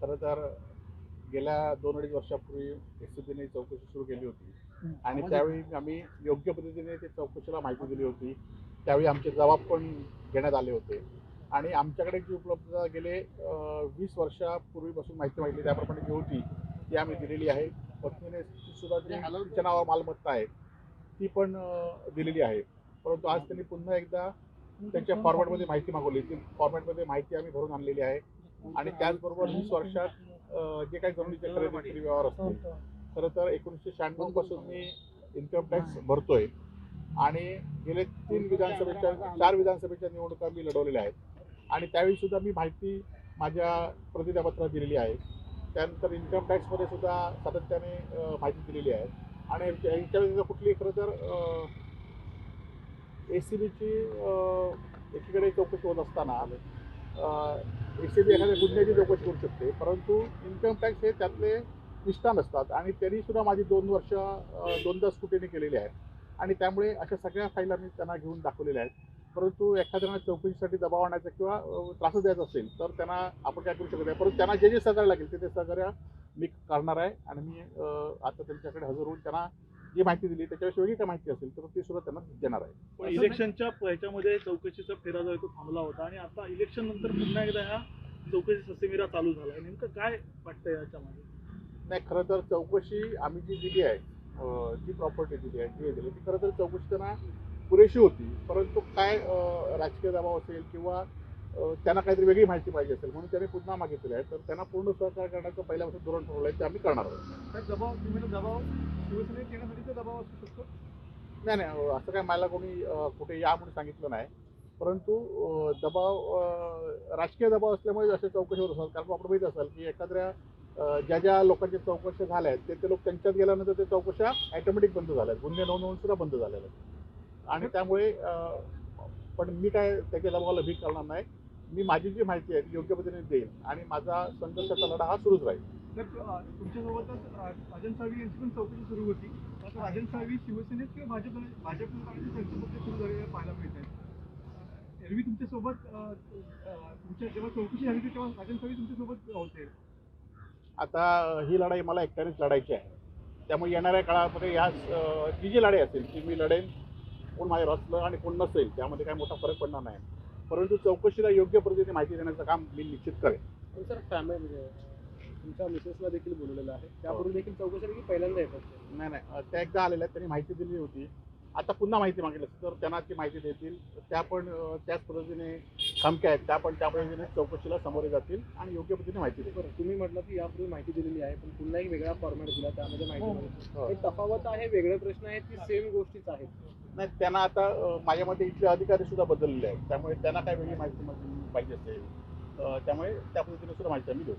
खरं तर गेल्या दोन अडीच वर्षापूर्वी एस सी चौकशी सुरू केली होती. आणि त्यावेळी आम्ही योग्य पद्धतीने ते चौकशीला माहिती दिली होती. त्यावेळी आमचे जबाब पण घेण्यात आले होते. आणि आमच्याकडे जी उपलब्धता गेले वीस वर्षापूर्वीपासून माहिती मागितली त्याप्रमाणे जी होती ती आम्ही दिलेली आहे. पत्नीने सुद्धा जी तिच्या नावावर मालमत्ता आहे. ती पण दिलेली आहे. परंतु आज त्यांनी पुन्हा एकदा त्यांच्या फॉर्मॅटमध्ये माहिती मागवली. ती फॉर्मॅटमध्ये माहिती आम्ही भरून आणलेली आहे. आणि त्याचबरोबर वीस वर्षात जे काही जमिनीचे खरेदी विक्री व्यवहार असतील. खरं तर एकोणीसशे शहाण्णवपासून मी इन्कम टॅक्स भरतोय. आणि गेले तीन विधानसभेच्या चार विधानसभेच्या निवडणुका मी लढवलेल्या आहेत. आणि त्यावेळी सुद्धा मी माहिती माझ्या प्रतिज्ञापत्रात दिलेली आहे. त्यानंतर इन्कम टॅक्समध्ये सुद्धा सातत्याने माहिती दिलेली आहे. आणि यांच्या कुठली खरं तर ए सी बीची एकीकडे चौकशी होत असताना ए एखाद्या गुन्ह्याची चौकशी करू शकते परंतु इन्कम टॅक्स हे त्यातले निष्ठान असतात. आणि त्यांनी सुद्धा माझी दोन वर्ष दोनदा स्कुटीने केलेली आहे. आणि त्यामुळे अशा सगळ्या फाईल आम्ही त्यांना घेऊन दाखवलेल्या आहेत. परंतु एखाद्याला चौकशीसाठी दबाव आणायचा किंवा त्रास द्यायचा असेल तर त्यांना आपण काय करू शकत नाही. परंतु त्यांना जे जे सहकार्य लागेल ते ते सहकार्य मी करणार आहे. आणि मी आता त्यांच्याकडे हजर होऊन त्यांना जी माहिती दिली त्याच्याविषयी वेगळी काय माहिती असेल तर ती सुद्धा त्यांना देणार आहे. पण इलेक्शनच्या ह्याच्यामध्ये चौकशीचा फेरा जो आहे तो थांबला होता आणि आता इलेक्शन नंतर पुन्हा एकदा ह्या चौकशी ससेमिरा चालू झालाय नेमकं काय वाटतं याच्यामध्ये? नाही खरं तर चौकशी आम्ही जी दिली आहे जी प्रॉपर्टी दिली आहे जी दिली ती खरं तर चौकशी त्यांना पुरेशी होती. परंतु काय राजकीय दबाव असेल किंवा त्यांना काहीतरी वेगळी माहिती पाहिजे असेल म्हणून त्यांनी पुन्हा मागितलेलं आहे. तर त्यांना पूर्ण सहकार्य करण्याचं पहिल्यापासून धोरण ठरवलं आहे ते आम्ही करणार आहोत. दबाव तुम्ही दबाव शिवसेनेत दबाव असू शकतो? नाही नाही असं काय मला कोणी कुठे या म्हणून सांगितलं नाही. परंतु दबाव राजकीय दबाव असल्यामुळे अशा चौकशी होत असतात. कारण आपण माहीत असाल की एखाद्या ज्या ज्या लोकांच्या चौकशा झाल्या आहेत ते ते लोक त्यांच्यात गेल्यानंतर ते चौकशा ॲटोमॅटिक बंद झाल्या आहेत गुन्हे नोंदवून सुद्धा बंद झालेल्या आहेत. आणि त्यामुळे पण मी काय त्याच्या दबावाला भीक करणार नाही. मी माझी जी माहिती आहे ती योग्य पद्धतीने देईन आणि माझा संघर्षाचा लढा हा सुरूच राहील. तुमच्यासोबतच अ, राजन साळवी यांची पण चौकशी सुरू होती. आता राजन साळवी शिवसेनेत किंवा भाजप भाजप त्यांच्यामध्ये सुरू झालेलं पाहायला मिळत आहे? एरवी तुमच्यासोबत तुमच्या जेव्हा चौकशी झाली तेव्हा राजन साळवी तुमच्यासोबत होते. आता ही लढाई मला एकट्यानेच लढायची आहे. त्यामुळे येणाऱ्या काळामध्ये ह्या अं, जी जी लढाई असेल ती मी लढेन कोण माझ्या रचलं आणि कोण नसेल त्यामध्ये काही मोठा फरक पडणार नाही. परंतु चौकशीला योग्य पद्धतीने माहिती देण्याचं काम मी निश्चित करेन. सर फॅमिली म्हणजे तुमच्या मिसेसला देखील बोलवलेलं आहे. त्यापूर्वी देखील चौकशी की पहिल्यांदा येतात. नाही नाही. त्या एकदा आलेल्या आहेत त्यांनी माहिती दिली होती. आता पुन्हा माहिती मागितली तर त्यांना ती माहिती देतील. त्या पण त्याच पद्धतीने खमक्या आहेत. त्या पण त्या पद्धतीने चौकशीला सामोरे जातील आणि योग्य पद्धतीने माहिती देतील. बरं तुम्ही म्हटलं की यापूर्वी माहिती दिलेली आहे पण पुन्हा एक वेगळा फॉर्मॅट दिला त्यामध्ये माहिती हो. हो. हे तफावत आहे वेगळे प्रश्न आहेत की सेम गोष्टीच आहेत? नाही त्यांना आता माझ्या मते इथले अधिकारी सुद्धा बदललेले आहेत. त्यामुळे त्यांना काय वेगळी माहिती पाहिजे असेल. त्यामुळे त्या पद्धतीने सुद्धा माहिती आम्ही देऊ.